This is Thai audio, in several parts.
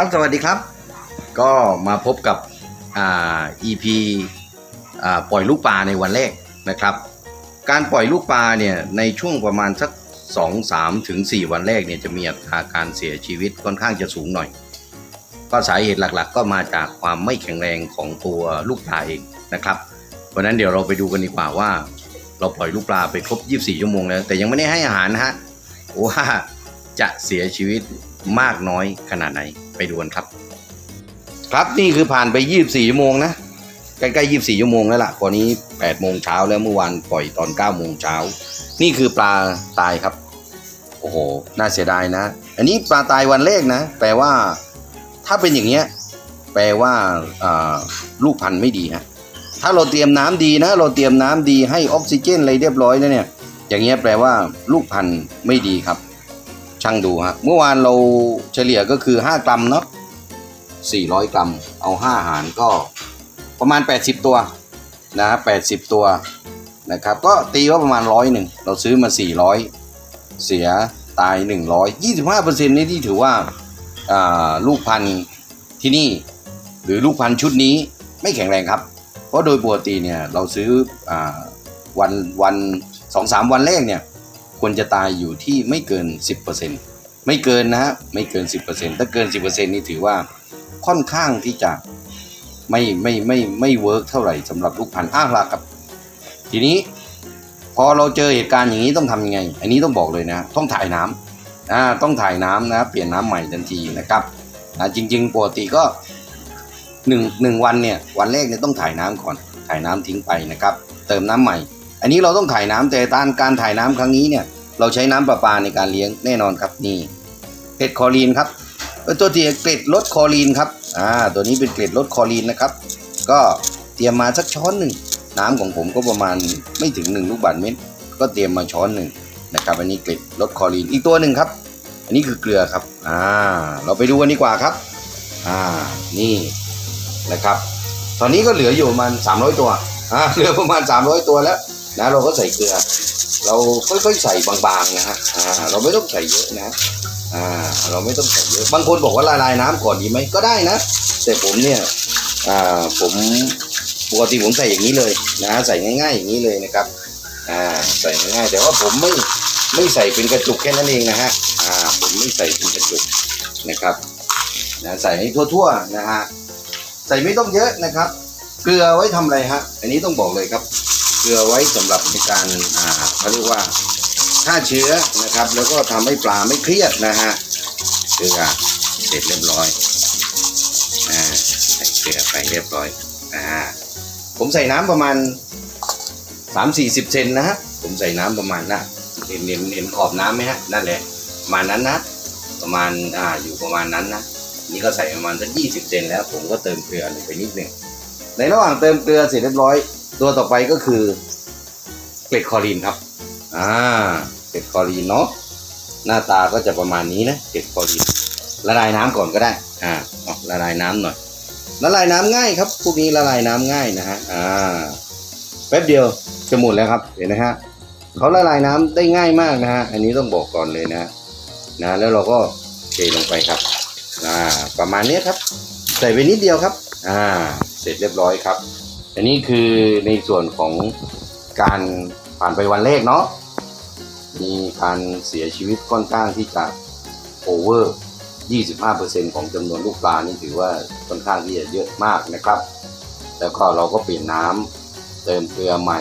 ครับสวัสดีครับ ก็มาพบกับอ่า EP อ่าปล่อยลูกปลาในวันแรกนะครับ การปล่อยลูกปลาเนี่ยในช่วงประมาณสัก2 3ถึง4วันแรกเนี่ยจะมีอัตราการเสียชีวิตค่อนข้างจะสูงหน่อย ก็สาเหตุหลักๆ ก็มาจากความไม่แข็งแรงของตัวลูกปลาเองนะครับ เพราะนั้นเดี๋ยวเราไปดูกันดีกว่าว่า เราปล่อยลูกปลาไปครบ 24 ชั่วโมงแล้ว แต่ยังไม่ได้ให้อาหารนะฮะว่าจะเสียชีวิต มากน้อยขนาดไหนไปดูกันครับ ครับนี่คือผ่านไป 24ชั่วโมงนะใกล้ๆ24ชั่วโมงแล้วล่ะตอนนี้8โมงเช้าแล้วเมื่อวานปล่อยตอน9โมงเช้า นี่คือปลาตายครับ โอ้โห น่าเสียดายนะ อันนี้ปลาตายวันแรกนะ แปลว่า ถ้าเป็นอย่างเงี้ย แปลว่าอ่าลูกพันธุ์ไม่ดีฮะถ้าเราเตรียมน้ำดีนะ เราเตรียมน้ำดีให้ออกซิเจนอะไรเรียบร้อยแล้วเนี่ย อย่างเงี้ยแปลว่าลูกพันธุ์ไม่ดีครับ ช่างดูฮะเมื่อวานเราเฉลี่ยก็คือ 5 กรัมเนาะ400 กรัม เอา 5 หารก็ประมาณ 80 ตัวนะฮะ80 ตัวนะครับ ก็ตีว่าประมาณร้อยหนึ่งเราซื้อมา 400 เสียตาย 100 25%นี่ที่ถือว่าาลูกพันธุ์ที่นี่ หรือลูกพันธุ์ชุดนี้ไม่แข็งแรงครับ เพราะโดยปกติเนี่ยเราซื้ออวันวันสองสามวันแรกเนี่ย ควรจะตายอยู่ที่ไม่เกิน 10%ไม่เกินนะฮะไม่เกิน 10%ถ้าเกิน 10%นี่ถือว่าค่อนข้างที่จะไม่ไม่ไม่ไม่เวิร์กเท่าไหร่สำหรับลูกพันธุ์อ้าวละครับ ทีนี้พอเราเจอเหตุการณ์อย่างนี้ต้องทำยังไง อันนี้ต้องบอกเลยนะ ต้องถ่ายน้ำอ่าต้องถ่ายน้ำนะเปลี่ยนน้ำใหม่ทันทีนะครับอ่าจริง ๆ ปกติก็หนึ่งหนึ่งวันเนี่ยวันแรกเนี่ยต้องถ่ายน้ำก่อน ถ่ายน้ำทิ้งไปนะครับ เติมน้ำใหม่ อันนี้เราต้องถ่ายน้ำแต่ตานการถ่ายน้ำครั้งนี้เนี่ยเราใช้น้ำประปาในการเลี้ยงแน่นอนครับนี่เกล็ดคอรีนครับตัวที่เกล็ดลดคอรีนครับอ่าตัวนี้เป็นเกล็ดลดคอรีนนะครับ ก็เตรียมมาสักช้อนหนึ่งน้ำของผมก็ประมาณไม่ถึงหนึ่งลูกบาศก์เมตร ก็เตรียมมาช้อนหนึ่งนะครับ อันนี้เกล็ดลดคอรีนอีกตัวหนึ่งครับ อันนี้คือเกลือครับอ่าเราไปดูกันดีกว่าครับอ่านี่นะครับ ตอนนี้ก็เหลืออยู่ประมาณ300 ตัวอ่าเหลือประมาณ 300 ตัวแล้ว นะเราก็ใส่เกลือ เราค่อยๆใส่บางๆนะฮะเราไม่ต้องใส่เยอะนะอ่าเราไม่ต้องใส่เยอะบางคนบอกว่าละลายน้ำก่อนดีไหมก็ได้นะ แต่ผมเนี่ยอ่าผมปกติผมใส่อย่างนี้เลยนะใส่ง่ายๆอย่างนี้เลยนะครับอ่าใส่ง่ายๆแต่ว่าผมไม่ไม่ใส่เป็นกระจุกแค่นั้นเองนะฮะอ่าผมไม่ใส่เป็นกระจุกนะครับนะใส่ให้ทั่วๆนะฮะใส่ไม่ต้องเยอะนะครับ เกลือไว้ทำอะไรฮะอันนี้ต้องบอกเลยครับ เกลือไว้สำหรับในการอ่าเขาเรียกว่าฆ่าเชื้อนะครับ แล้วก็ทำให้ปลาไม่เครียดนะฮะเกลือเสร็จเรียบร้อยอ่าใส่เกลือไปเรียบร้อยอ่าผมใส่น้ำประมาณสามสี่สิบเซนนะฮะผมใส่น้ำประมาณน่ะเห็นเห็นเห็นขอบน้ำไหมฮะนั่นแหละประมาณนั้นนะ ประมาณอ่าอยู่ประมาณนั้นนะนี่ก็ใส่ประมาณสักยี่สิบเซนแล้ว ผมก็เติมเกลือลงไปนิดหนึ่งในระหว่างเติมเกลือเสร็จเรียบร้อย ตัวต่อไปก็คือเกล็ดคอรีนครับ อ่า เกล็ดคอรีนเนาะ หน้าตาก็จะประมาณนี้นะ เกล็ดคอรีน ละลายน้ำก่อนก็ได้ อ่าละลายน้ำหน่อย ละลายน้ำง่ายครับ พวกนี้ละลายน้ำง่ายนะฮะ อ่า แป๊บเดียวจะหมดแล้วครับ เห็นไหมฮะเขาละลายน้ำได้ง่ายมากนะฮะ อันนี้ต้องบอกก่อนเลยนะ นะ แล้วเราก็เทลงไปครับ อ่า ประมาณนี้ครับ ใส่ไปนิดเดียวครับ อ่า เสร็จเรียบร้อยครับ อันนี้คือในส่วนของการผ่านไปวันแรกเนาะมีการเสียชีวิตค่อนข้างที่จะโอเวอร์ 25%ของจำนวนลูกปลานี่ถือว่าค่อนข้างที่จะเยอะมากนะครับ แล้วก็เราก็เปลี่ยนน้ำเติมเกลือใหม่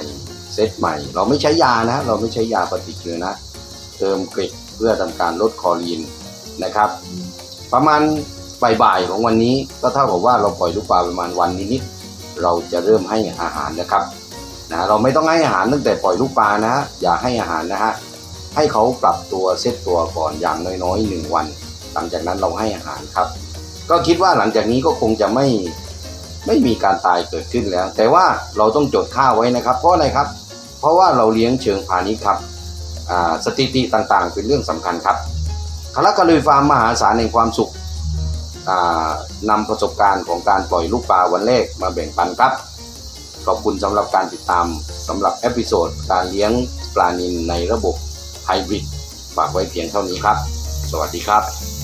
เซตใหม่ เราไม่ใช้ยานะ เราไม่ใช้ยาปฏิชีวนะ เติมเกล็ดเพื่อทำการลดคอรีนนะครับ ประมาณบ่ายๆของวันนี้ก็เท่ากับว่าเราปล่อยลูกปลาประมาณวันนิดๆ เราจะเริ่มให้อาหารนะครับนะเราไม่ต้องให้อาหารตั้งแต่ปล่อยลูกปลานะฮะอย่าให้อาหารนะฮะให้เขาปรับตัวเซตตัวก่อนอย่างน้อยๆหนึ่งวัน หลังจากนั้นเราให้อาหารครับ ก็คิดว่าหลังจากนี้ก็คงจะไม่ไม่มีการตายเกิดขึ้นแล้ว แต่ว่าเราต้องจดค่าไว้นะครับ เพราะอะไรครับ เพราะว่าเราเลี้ยงเชิงพาณิชย์ครับอ่าสถิติต่างๆ เป็นเรื่องสำคัญครับคาราคาลุยฟาร์มมหาศาลแห่งความสุข นำประสบการณ์ของการปล่อยลูกปลาวันแรกมาแบ่งปันครับ ขอบคุณสำหรับการติดตามสำหรับเอพิโซดการเลี้ยงปลานิลในระบบไฮบริดฝากไว้เพียงเท่านี้ครับ สวัสดีครับ